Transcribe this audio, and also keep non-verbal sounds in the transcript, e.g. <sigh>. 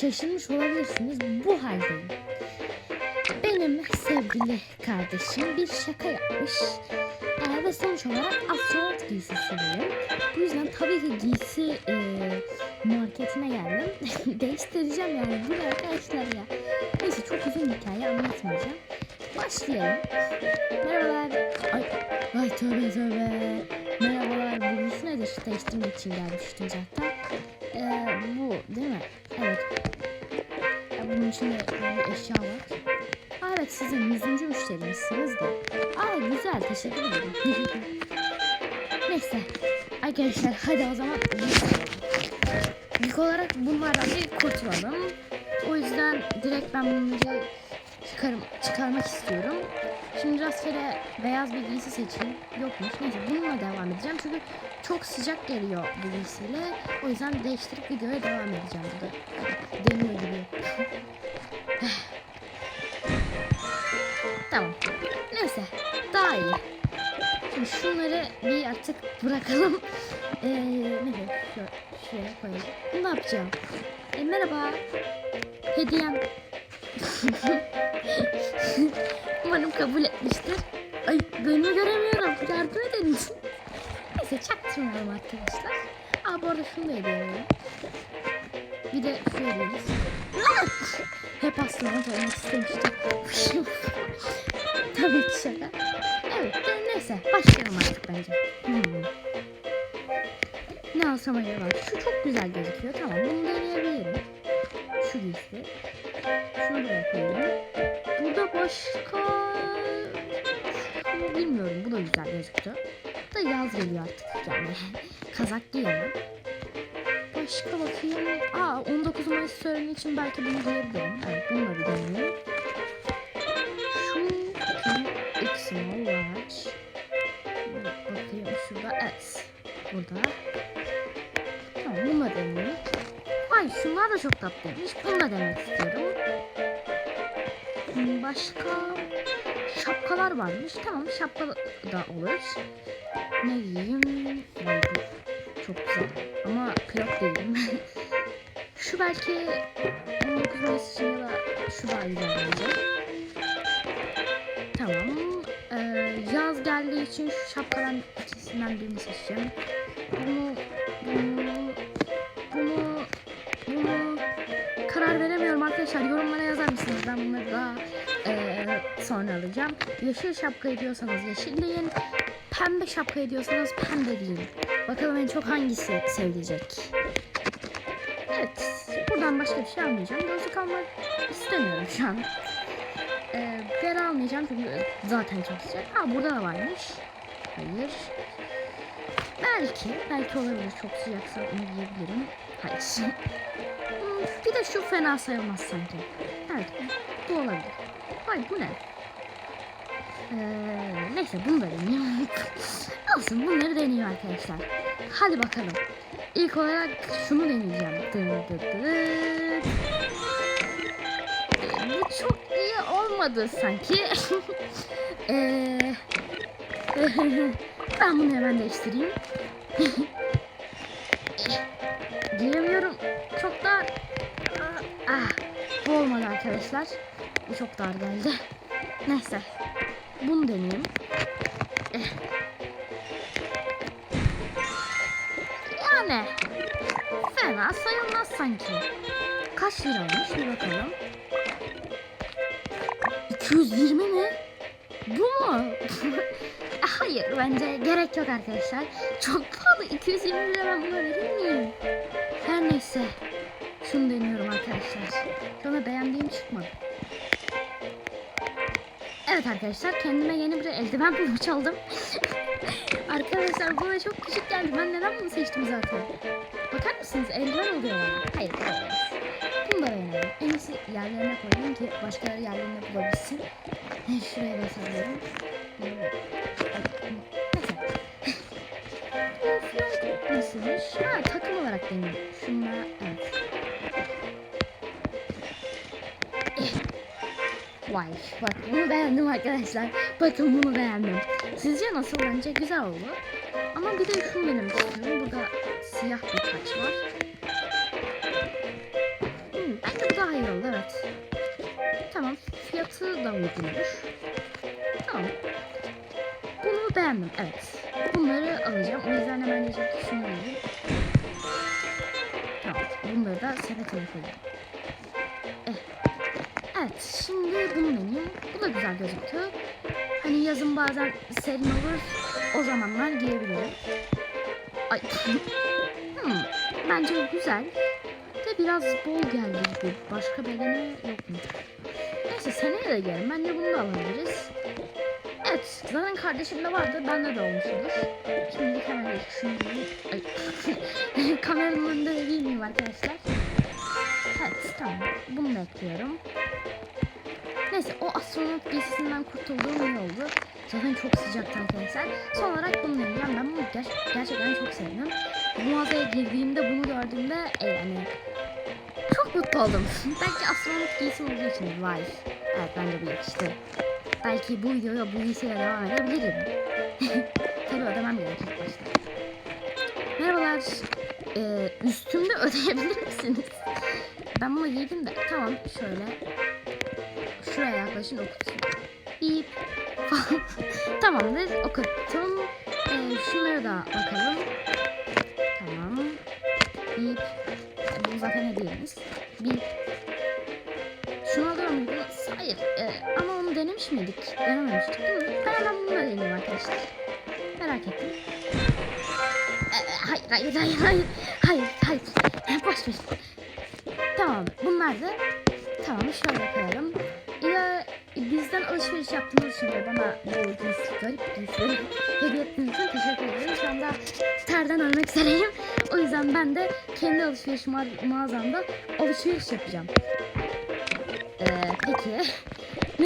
şaşırmış olabilirsiniz. Bu haldeyim. Benim sevgili kardeşim bir şaka yapmış. Ee, ve sonuç olarak astronot giysisi benim. Bu yüzden tabii ki giysi e, marketine geldim. <laughs> Değiştireceğim yani. Bu arkadaşlar ya. Neyse çok uzun hikaye anlatmayacağım. Başlayalım. Merhabalar. Ay, ay tövbe tövbe. Merhabalar. Bu nedir? Değiştirmek için gelmiştim zaten. Ee, bu değil mi? Evet. Ya bunun içinde bir eşya var. Aa, evet sizin yüzüncü müşterimizsiniz de. Aa güzel teşekkür ederim. <laughs> Neyse. Arkadaşlar hadi o zaman. İlk olarak bunlardan bir kurtulalım. O yüzden direkt ben bunları çıkarım, çıkarmak istiyorum. Şimdi rastgele beyaz bir giysi seçeyim. Yokmuş. Neyse bununla devam edeceğim. Çünkü çok sıcak geliyor bu giysiyle. O yüzden değiştirip videoya devam edeceğim burada. Deniyor gibi. <sighs> tamam. Neyse. Daha iyi. Şimdi şunları bir artık bırakalım. <laughs> Ee, ne diyeyim? Şuraya koyalım. Ne yapacağım? E, merhaba. Hediyem. <laughs> <laughs> Umarım kabul etmiştir. Ay beni göremiyorum. Yardım edin. Neyse çaktırmayalım arkadaşlar. Aa bu arada şunu da verelim. Bir de şu. Hep aslında olmak istemiştim. Tabii ki şaka. Evet neyse başlayalım artık bence. Hmm. Ne alsam acaba? Şu çok güzel gözüküyor. Tamam bunu deneyebilirim. Şu giysi. Şunu buraya koyayım. Burada başka... Bilmiyorum. Bu da güzel gözüktü. Da yaz geliyor artık yani. <laughs> Kazak giyemem. Başka bakayım. Aa 19 Mayıs töreni için belki bunu giyebilirim. Evet bunu da bir deneyeyim. Şu small large. Bakayım şurada S. Burada. Tamam bunu da deneyeyim. Ay şunlar da çok tatlıymış. Bunu da denemek istiyorum. Başka şapkalar varmış. Tamam şapka da olur. Ne giyeyim? Vay bu çok güzel. Ama pilot değilim. <laughs> şu belki 19 Mayıs için ya da şu daha güzel bence. Tamam. Ee, yaz geldiği için şu şapkadan ikisinden birini seçeceğim. Bunu, bunu, Mısınız? Ben bunları daha eee, sonra alacağım. Yeşil şapka ediyorsanız yeşilleyin. Pembe şapka ediyorsanız pembe deyin. Bakalım en çok hangisi sevilecek. Evet. Buradan başka bir şey almayacağım. Gözlük almak istemiyorum şu an. Ee, ben almayacağım çünkü zaten çok sıcak. Ha burada da varmış. Hayır. Belki, belki olabilir. Çok sıcaksa onu giyebilirim. Hayır. <laughs> Bir de şu fena sayılmaz sanki. Evet, bu olabilir. Hayır, bu ne? Ee, neyse bunu da deneyeyim. <laughs> Olsun bunları deneyeyim arkadaşlar. Hadi bakalım. İlk olarak şunu deneyeceğim. Dı dı dı. Ee, Bu çok iyi olmadı sanki. <laughs> Ee, <laughs> ben bunu hemen değiştireyim. Arkadaşlar. Bu çok dar geldi. Neyse. Bunu deneyeyim. Eh. Yani fena sayılmaz sanki. Kaç liraymış bir bakalım. 220 mi? Bu mu? <laughs> Hayır bence gerek yok arkadaşlar. Çok pahalı 220 lira ben buna verir miyim? Her neyse. Şunu deniyorum anda beğendiğim çıkmadı. Evet arkadaşlar kendime yeni bir eldiven <laughs> bulmuş oldum. <laughs> arkadaşlar bana çok küçük geldi. Ben neden bunu seçtim zaten? Bakar mısınız eldiven oluyor bana. Hayır. Bunu da beğendim. En iyisi yerlerine koyayım ki başkaları yerlerine bulabilsin. Şuraya. Bu fiyat nasılmış? Ha takım olarak deneyim. Şunla evet. Vay bak bunu beğendim arkadaşlar. Bakın bunu beğendim. Sizce nasıl? Bence güzel oldu. Ama bir de şunu denemek istiyorum. Burada siyah bir taç var. Hmm, bence daha iyi oldu evet. Tamam. Fiyatı da uygunmuş. Tamam. Bunu beğendim. Evet. Bunları alacağım. O yüzden hemen şunu alayım. Tamam. Bunları da sepetine koyacağım. Evet. Şimdi bunu deneyeyim. Bu da güzel gözüküyor. Hani yazın bazen serin olur. O zamanlar giyebilirim. Ay. hmm. Bence güzel. De biraz bol geldi gibi. Başka bedeni yok mu? Neyse seneye de giyerim. Bence bunu da alabiliriz. Evet. Zaten kardeşimde vardı. Bende de olmuştur. Şimdi. Şunu Ay. <laughs> Kameranın önünde de değil miyim arkadaşlar? Evet tamam. Bunu da ekliyorum. Neyse o astronot giysisinden kurtulduğum iyi oldu. Zaten çok sıcaktı arkadaşlar. Son olarak bunu deneyeceğim. Ben bunu ger- gerçekten çok sevdim. Bu mağazaya girdiğimde bunu gördüğümde e, yani çok mutlu oldum. <laughs> Belki astronot giysi olduğu için vay. Evet bence bu yakıştı. Belki bu videoya bu giysiyle devam edebilirim. <laughs> Tabii ödemem gerekir başta. Merhabalar. Ee, üstümde <laughs> ödeyebilir misiniz? Ben bunu giydim de tamam şöyle şuraya yaklaşın okutsun. Bip. <laughs> Tamamdır okuttum. Ee, şunlara da bakalım. Tamam. Bip. Bu zaten hediyemiz. Bip. Şunu alıyor muydunuz? Hayır. Ee, ama onu denemiş miydik? Denememiştik değil mi? Ben hemen bunu da deneyeyim arkadaşlar. Merak ettim. Ee, hayır, hayır, hayır, hayır. Hayır, hayır. Boş ver. Tamam. Bunlar da tamam şöyle koyalım. Ya bizden alışveriş yaptığınız için ve bana bu giysi, garip giysileri <laughs> hediye ettiğiniz için teşekkür ederim. Şu anda terden ölmek üzereyim. O yüzden ben de kendi alışveriş ma- mağazamda alışveriş yapacağım. Ee, peki.